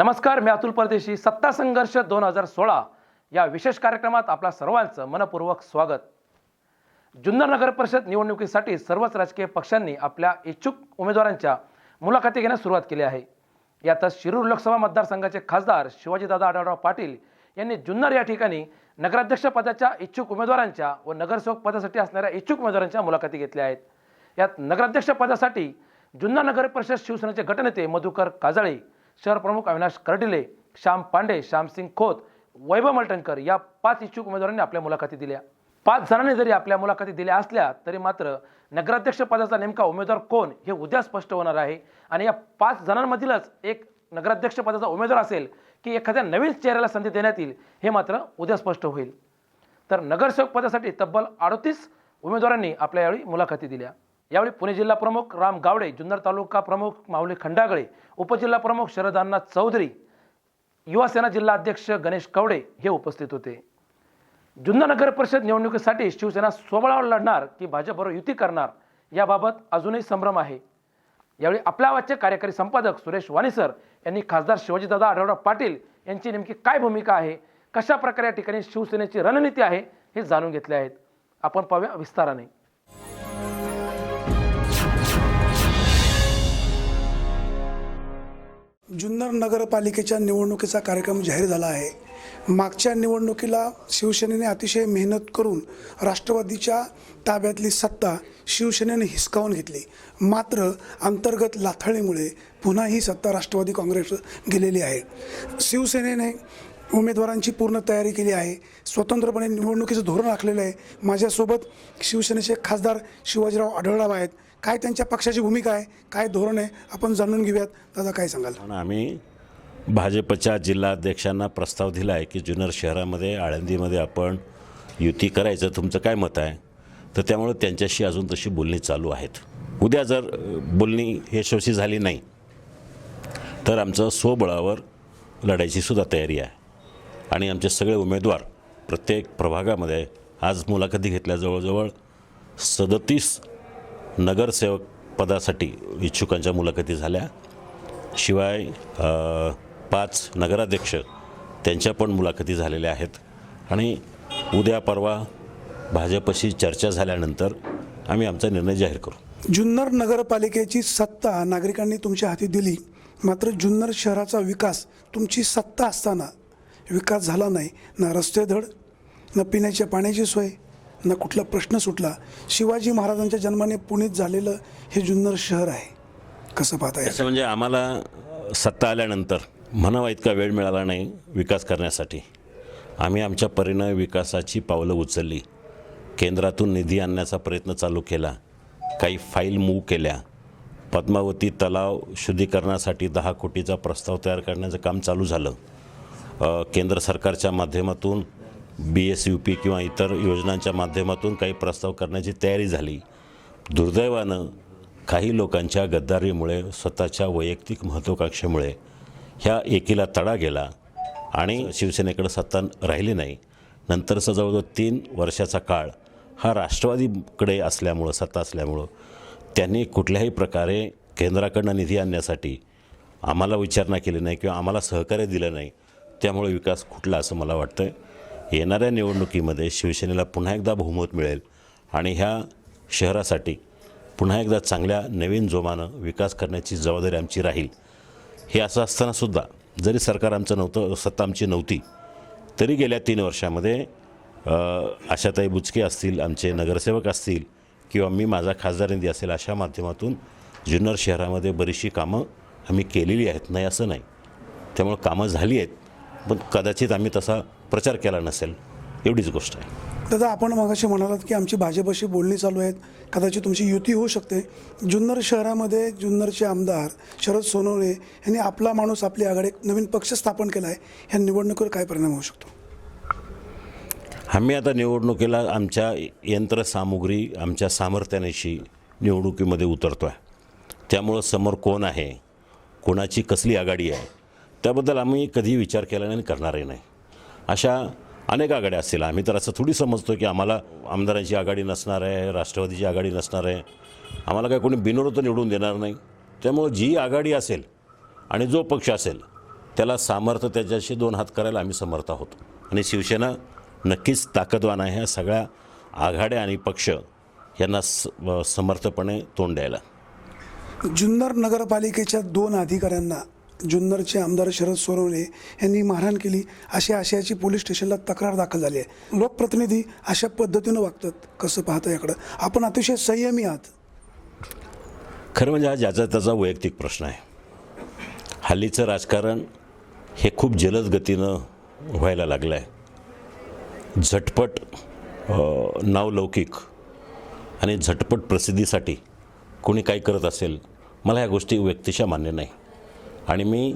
नमस्कार मी अतुल परदेशी. सत्ता संघर्ष दोन हजार सोळा या विशेष कार्यक्रमात आपल्या सर्वांचं मनपूर्वक स्वागत. जुन्नर नगर परिषद निवडणुकीसाठी सर्वच राजकीय पक्षांनी आपल्या इच्छुक उमेदवारांच्या मुलाखती घेण्यास सुरुवात केली आहे. यातच शिरूर लोकसभा मतदारसंघाचे खासदार शिवाजीदादा आढळराव पाटील यांनी जुन्नर या ठिकाणी नगराध्यक्ष पदाच्या इच्छुक उमेदवारांच्या व नगरसेवक पदासाठी असणाऱ्या इच्छुक उमेदवारांच्या मुलाखती घेतल्या आहेत. यात नगराध्यक्ष पदासाठी जुन्नर नगर परिषद शिवसेनेचे गटनेते मधुकर काजळे शहर प्रमुख अविनाश कर्डिले श्याम पांडे श्यामसिंग खोत वैभव मलटणकर या पाच इच्छुक उमेदवारांनी आपल्या मुलाखती दिल्या. पाच जणांनी जरी आपल्या मुलाखती दिल्या असल्या तरी मात्र नगराध्यक्ष पदाचा नेमका उमेदवार कोण हे उद्या स्पष्ट होणार आहे. आणि या पाच जणांमधीलच एक नगराध्यक्ष पदाचा उमेदवार असेल की एखाद्या नवीन चेहऱ्याला संधी देण्यात येईल हे मात्र उद्या स्पष्ट होईल. तर नगरसेवक पदासाठी तब्बल अडतीस उमेदवारांनी आपल्या यावेळी मुलाखती दिल्या. यावेळी पुणे जिल्हा प्रमुख राम गावडे जुन्नर तालुका प्रमुख माऊली खंडागळे उपजिल्हा प्रमुख शरद चौधरी युवासेना जिल्हा अध्यक्ष गणेश कवडे हे उपस्थित होते. जुन्नर नगर परिषद निवडणुकीसाठी शिवसेना स्वबळावर लढणार की भाजपबरोबर युती करणार याबाबत अजूनही संभ्रम आहे. यावेळी आपल्या वाचचे कार्यकारी संपादक सुरेश वाणीसर यांनी खासदार शिवाजीदादा आढळराव पाटील यांची नेमकी काय भूमिका आहे कशा प्रकारे या ठिकाणी शिवसेनेची रणनीती आहे हे जाणून घेतले आहेत. आपण पाहूया विस्ताराने. जुन्नर नगरपालिकेच्या निवडणुकीचा कार्यक्रम जाहीर झाला आहे. मागच्या निवडणुकीला शिवसेनेने अतिशय मेहनत करून राष्ट्रवादीच्या ताब्यातली सत्ता शिवसेनेने हिसकावून घेतली. मात्र अंतर्गत लाथाळीमुळे पुन्हा ही सत्ता राष्ट्रवादी काँग्रेस गेलेली आहे. शिवसेनेने उमेदवारांची पूर्ण तयारी केली आहे. स्वतंत्रपणे निवडणुकीचं धोरण आखलेलं आहे. माझ्यासोबत शिवसेनेचे खासदार शिवाजीराव आढळराव आहेत. काय त्यांच्या पक्षाची भूमिका आहे काय धोरण आहे आपण जाणून घेऊयात. दादा काय सांगाल? पण आम्ही भाजपच्या जिल्हाध्यक्षांना प्रस्ताव दिला आहे की जुन्नर शहरामध्ये आळंदीमध्ये आपण युती करायचं तुमचं काय मत आहे? तर त्यामुळे त्यांच्याशी अजून तशी बोलणी चालू आहेत. उद्या जर बोलणी यशस्वी झाली नाही तर आमचं स्वबळावर लढायची सुद्धा तयारी आहे. आणि आमचे सगळे उमेदवार प्रत्येक प्रभागामध्ये आज मुलाखती घेतल्या जवळजवळ सदतीस नगरसेवक पदासाठी इच्छुकांच्या मुलाखती झाल्या. शिवाय पाच नगराध्यक्ष त्यांच्या पण मुलाखती झालेल्या आहेत. आणि उद्या परवा भाजपशी चर्चा झाल्यानंतर आम्ही आमचा निर्णय जाहीर करू. जुन्नर नगरपालिकेची सत्ता नागरिकांनी तुमच्या हाती दिली. मात्र जुन्नर शहराचा विकास तुमची सत्ता असताना विकास झाला नाही ना रस्ते धड ना पिण्याच्या पाण्याची सोय ना कुठला प्रश्न सुटला शिवाजी महाराजांच्या जन्माने पुणेत झालेलं हे जुन्नर शहर आहे. कसं पाहता येईल? असं म्हणजे आम्हाला सत्ता आल्यानंतर म्हणावा इतका वेळ मिळाला नाही विकास करण्यासाठी. आम्ही आमच्या परीनं विकासाची पावलं उचलली. केंद्रातून निधी आणण्याचा प्रयत्न चालू केला. काही फाईल मूव्ह केल्या. पद्मावती तलाव शुद्धीकरणासाठी दहा कोटीचा प्रस्ताव तयार करण्याचं काम चालू झालं. केंद्र सरकारच्या माध्यमातून बी एस यू पी किंवा इतर योजनांच्या माध्यमातून काही प्रस्ताव करण्याची तयारी झाली. दुर्दैवानं काही लोकांच्या गद्दारीमुळे स्वतःच्या वैयक्तिक महत्त्वाकांक्षेमुळे ह्या एकीला तडा गेला आणि शिवसेनेकडे सत्ता राहिली नाही. नंतरचा जवळजवळ तीन वर्षाचा काळ हा राष्ट्रवादीकडे असल्यामुळं सत्ता असल्यामुळं त्यांनी कुठल्याही प्रकारे केंद्राकडनं निधी आणण्यासाठी आम्हाला विचारणा केली नाही किंवा आम्हाला सहकार्य दिलं नाही. त्यामुळे विकास खुटला असं मला वाटतं येणाऱ्या निवडणुकीमध्ये शिवसेनेला पुन्हा एकदा बहुमत मिळेल आणि ह्या शहरासाठी पुन्हा एकदा चांगल्या नवीन जोमानं विकास करण्याची जबाबदारी आमची राहील. हे असं असतानासुद्धा जरी सरकार आमचं नव्हतं सत्ता आमची नव्हती तरी गेल्या तीन वर्षामध्ये आशाताई बुचके असतील आमचे नगरसेवक असतील किंवा मी माझा खासदार निधी असेल अशा माध्यमातून जुन्नर शहरामध्ये बरीचशी कामं आम्ही केलेली आहेत. नाही असं नाही. त्यामुळं कामं झाली आहेत पण कदाचित आम्ही तसा प्रचार केला नसेल एवढीच गोष्ट आहे. दादा आपण मगाशी म्हणालात की आमची भाजपशी बोलणी चालू आहेत. कदाचित तुमची युती होऊ शकते. जुन्नर शहरामध्ये जुन्नरचे आमदार शरद सोनवणे यांनी आपला माणूस आपली आघाडी एक नवीन पक्ष स्थापन केला आहे. ह्या निवडणुकीवर काय परिणाम होऊ शकतो? आम्ही आता निवडणुकीला आमच्या यंत्रसामुग्री आमच्या सामर्थ्यानिशी निवडणुकीमध्ये उतरतो आहे त्यामुळं समोर कोण आहे कोणाची कसली आघाडी आहे त्याबद्दल आम्ही कधी विचार केला नाही आणि करणारही नाही. अशा अनेक आघाड्या असतील. आम्ही तर असं थोडी समजतो की आम्हाला आमदारांची आघाडी नसणार आहे राष्ट्रवादीची आघाडी नसणार आहे. आम्हाला काय कोणी बिनविरोध निवडून देणार नाही. त्यामुळं जी आघाडी असेल आणि जो पक्ष असेल त्याला सामर्थ्य त्याच्याशी दोन हात करायला आम्ही समर्थ आहोत. आणि शिवसेना नक्कीच ताकदवान आहे ह्या सगळ्या आघाड्या आणि पक्ष यांना स समर्थपणे तोंड द्यायला. जुन्नर नगरपालिकेच्या दोन अधिकाऱ्यांना जुन्नरचे आमदार शरद सोनवणे यांनी मारहाण केली. अशी आशयाची पोलीस स्टेशनला तक्रार दाखल झाली आहे. लोकप्रतिनिधी अशा पद्धतीनं वागतात. कसं पाहता याकडं? आपण अतिशय संयमी आहात. खरं म्हणजे हा ज्याचा त्याचा वैयक्तिक प्रश्न आहे. हल्लीचं राजकारण हे खूप जलद गतीनं व्हायला लागलं आहे झटपट नावलौकिक आणि झटपट प्रसिद्धीसाठी कोणी काही करत असेल मला ह्या गोष्टी व्यक्तिशा मान्य नाही. आणि मी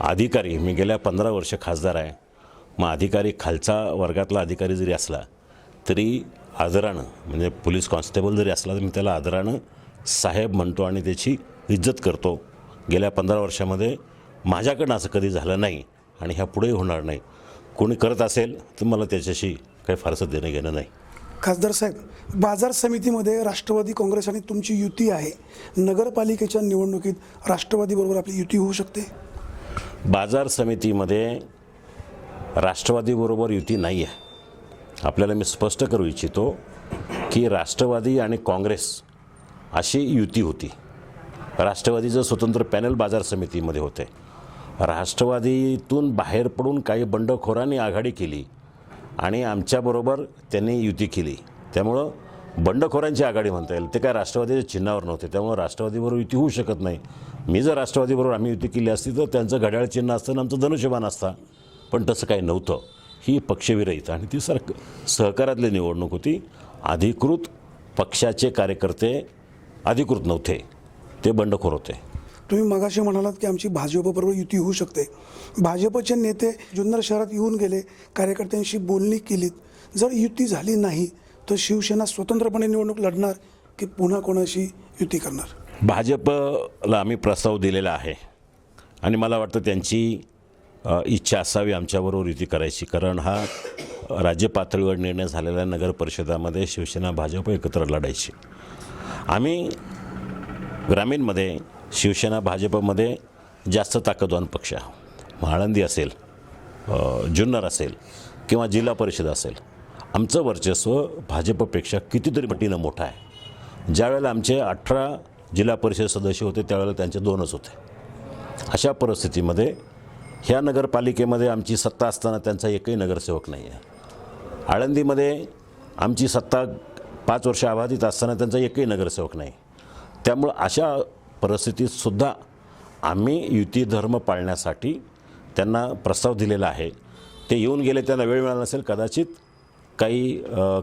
अधिकारी मी गेल्या पंधरा वर्ष खासदार आहे. मग अधिकारी खालचा वर्गातला अधिकारी जरी असला तरी आदरानं म्हणजे पोलीस कॉन्स्टेबल जरी असला तर मी त्याला आदरानं साहेब म्हणतो आणि त्याची इज्जत करतो. गेल्या पंधरा वर्षामध्ये माझ्याकडनं असं कधी झालं नाही आणि ह्या पुढेही होणार नाही. कोणी करत असेल तर मला त्याच्याशी काही फारसं देणं घेणं नाही. खासदार साहेब बाजार समितीमध्ये राष्ट्रवादी काँग्रेस आणि तुमची युती आहे. नगरपालिकेच्या निवडणुकीत राष्ट्रवादीबरोबर आपली युती होऊ शकते? बाजार समितीमध्ये राष्ट्रवादीबरोबर युती नाही आहे. आपल्याला मी स्पष्ट करू इच्छितो की राष्ट्रवादी आणि काँग्रेस अशी युती होती. राष्ट्रवादीचं स्वतंत्र पॅनल बाजार समितीमध्ये होते. राष्ट्रवादीतून बाहेर पडून काही बंडखोरांनी आघाडी केली आणि आमच्याबरोबर त्यांनी युती केली. त्यामुळं बंडखोरांची आघाडी म्हणता येईल. ते काय राष्ट्रवादीच्या चिन्हावर नव्हते. त्यामुळं राष्ट्रवादीबरोबर युती होऊ शकत नाही. मी जर राष्ट्रवादीबरोबर आम्ही युती केली असती तर त्यांचं घड्याळ चिन्ह असतं आणि आमचं धनुष्यबाण असता. पण तसं काही नव्हतं. ही पक्षविरहित आणि ती सर सहकारातली निवडणूक होती. अधिकृत पक्षाचे कार्यकर्ते अधिकृत नव्हते. ते बंडखोर होते. तुम्ही मगाशी म्हणालात की आमची भाजपबरोबर युती होऊ शकते. भाजपचे नेते जुन्नर शहरात येऊन गेले कार्यकर्त्यांशी बोलणी केलीत. जर युती झाली नाही तर शिवसेना स्वतंत्रपणे निवडणूक लढणार की पुन्हा कोणाशी युती करणार? भाजपला आम्ही प्रस्ताव दिलेला आहे. आणि मला वाटतं त्यांची इच्छा असावी आमच्याबरोबर युती करायची. कारण हा राज्य पातळीवर निर्णय झालेला नगर परिषदामध्ये शिवसेना भाजप एकत्र लढायची. आम्ही ग्रामीणमध्ये शिवसेना भाजपमध्ये जास्त ताकदवान पक्ष महाळंदी आळंदी असेल जुन्नर असेल किंवा जिल्हा परिषद असेल आमचं वर्चस्व भाजपपेक्षा कितीतरी पटीनं मोठं आहे. ज्यावेळेला आमचे अठरा जिल्हा परिषद सदस्य होते त्यावेळेला त्यांचे दोनच होते. अशा परिस्थितीमध्ये ह्या नगरपालिकेमध्ये आमची सत्ता असताना त्यांचा एकही नगरसेवक नाही आहे आळंदीमध्ये आमची सत्ता पाच वर्ष अबाधित असताना त्यांचा एकही नगरसेवक नाही. त्यामुळं अशा परिस्थितीतसुद्धा आम्ही युती धर्म पाळण्यासाठी त्यांना प्रस्ताव दिलेला आहे. ते येऊन गेले त्यांना वेळ मिळाला नसेल कदाचित काही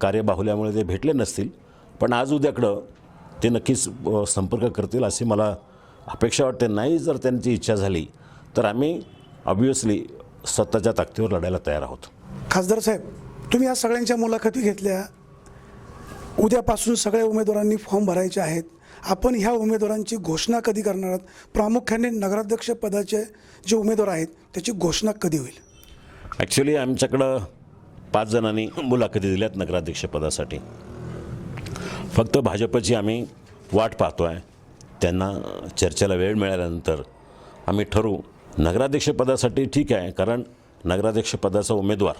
कार्यबाहुल्यामुळे ते भेटले नसतील. पण आज उद्याकडं ते नक्कीच संपर्क करतील अशी मला अपेक्षा वाटते. नाही जर त्यांची इच्छा झाली तर आम्ही ऑब्वियसली स्वतःच्या ताकदीवर लढायला तयार आहोत. खासदार साहेब तुम्ही या सगळ्यांच्या मुलाखती घेतल्या. उद्यापासून सगळ्या उमेदवारांनी फॉर्म भरायचे आहेत. आपण ह्या उमेदवारांची घोषणा कधी करणार आहात? प्रामुख्याने नगराध्यक्ष पदाचे जे उमेदवार आहेत त्याची घोषणा कधी होईल? ॲक्च्युली आमच्याकडं पाच जणांनी मुलाखती दिल्यात नगराध्यक्षपदासाठी फक्त भाजपची आम्ही वाट पाहतो आहे त्यांना चर्चेला वेळ मिळाल्यानंतर आम्ही ठरवू. नगराध्यक्षपदासाठी ठीक आहे कारण नगराध्यक्षपदाचा उमेदवार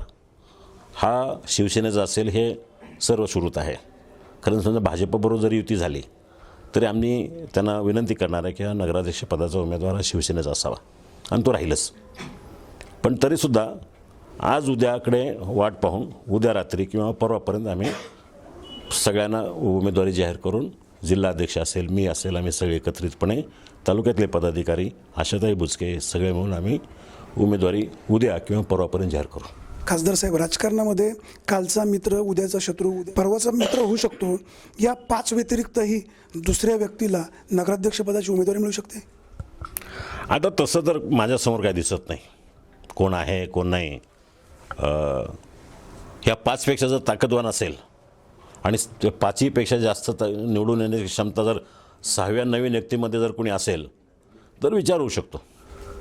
हा शिवसेनेचा असेल हे सर्वश्रुत आहे. कारण समजा भाजपबरोबर जरी युती झाली तरी आम्ही त्यांना विनंती करणार आहे की हा नगराध्यक्षपदाचा उमेदवार हा शिवसेनेचा असावा आणि तो राहीलच. पण तरीसुद्धा आज उद्याकडे वाट पाहून उद्या रात्री किंवा परवापर्यंत आम्ही सगळ्यांना उमेदवारी जाहीर करून जिल्हाध्यक्ष असेल मी असेल आम्ही सगळे एकत्रितपणे तालुक्यातले पदाधिकारी आशाताई बुचके सगळे मिळून आम्ही उमेदवारी उद्या किंवा परवापर्यंत जाहीर करू. खासदार साहेब राजकारणामध्ये कालचा मित्र उद्याचा शत्रू उद्या परवाचा मित्र होऊ शकतो. या पाच व्यतिरिक्तही दुसऱ्या व्यक्तीला नगराध्यक्षपदाची उमेदवारी मिळू शकते? आता तसं तर माझ्यासमोर काय दिसत नाही. कोण आहे कोण नाही. ह्या पाचपेक्षा जर ताकदवान असेल आणि पाचहीपेक्षा जास्त त निवडून येण्याची क्षमता जर सहाव्या नवीन व्यक्तीमध्ये जर कोणी असेल तर विचार होऊ शकतो.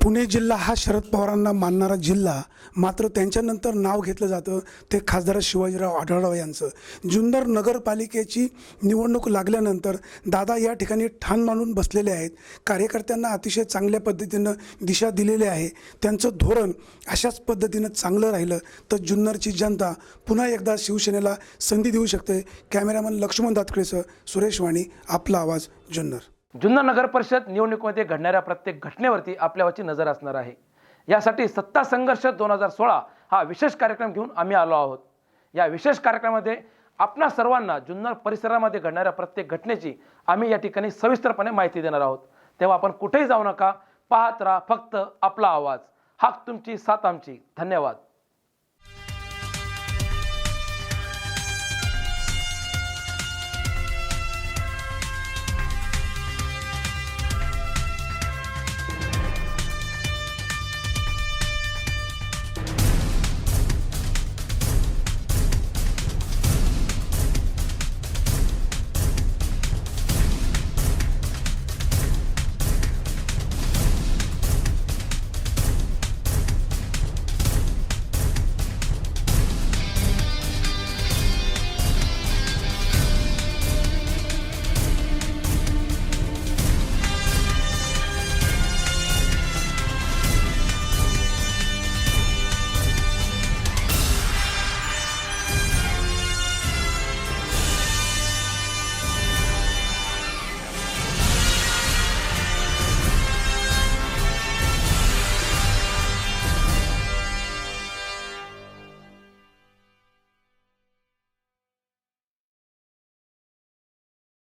पुणे जिल्हा हा शरद पवारांना मानणारा जिल्हा. मात्र त्यांच्यानंतर नाव घेतलं जातं. ते खासदार शिवाजीराव आढळराव यांचं. जुन्नर नगरपालिकेची निवडणूक लागल्यानंतर दादा या ठिकाणी ठाण मानून बसलेले आहेत. कार्यकर्त्यांना अतिशय चांगल्या पद्धतीनं दिशा दिलेली आहे. त्यांचं धोरण अशाच पद्धतीनं चांगलं राहिलं तर जुन्नरची जनता पुन्हा एकदा शिवसेनेला संधी देऊ शकते. कॅमेरामन लक्ष्मण दातकडेसह सुरेश वाणी आपला आवाज जुन्नर. जुन्नर नगर परिषद निवडणुकीमध्ये घडणाऱ्या प्रत्येक घटनेवरती आपल्यावरची नजर असणार आहे. यासाठी सत्ता संघर्ष दोन हजार सोळा हा विशेष कार्यक्रम घेऊन आम्ही आलो आहोत. या विशेष कार्यक्रमामध्ये आपणा सर्वांना जुन्नर परिसरामध्ये घडणाऱ्या प्रत्येक घटनेची आम्ही या ठिकाणी सविस्तरपणे माहिती देणार आहोत. तेव्हा आपण कुठेही जाऊ नका. पाहत राहा फक्त आपला आवाज. हाक तुमची साथ आमची. धन्यवाद.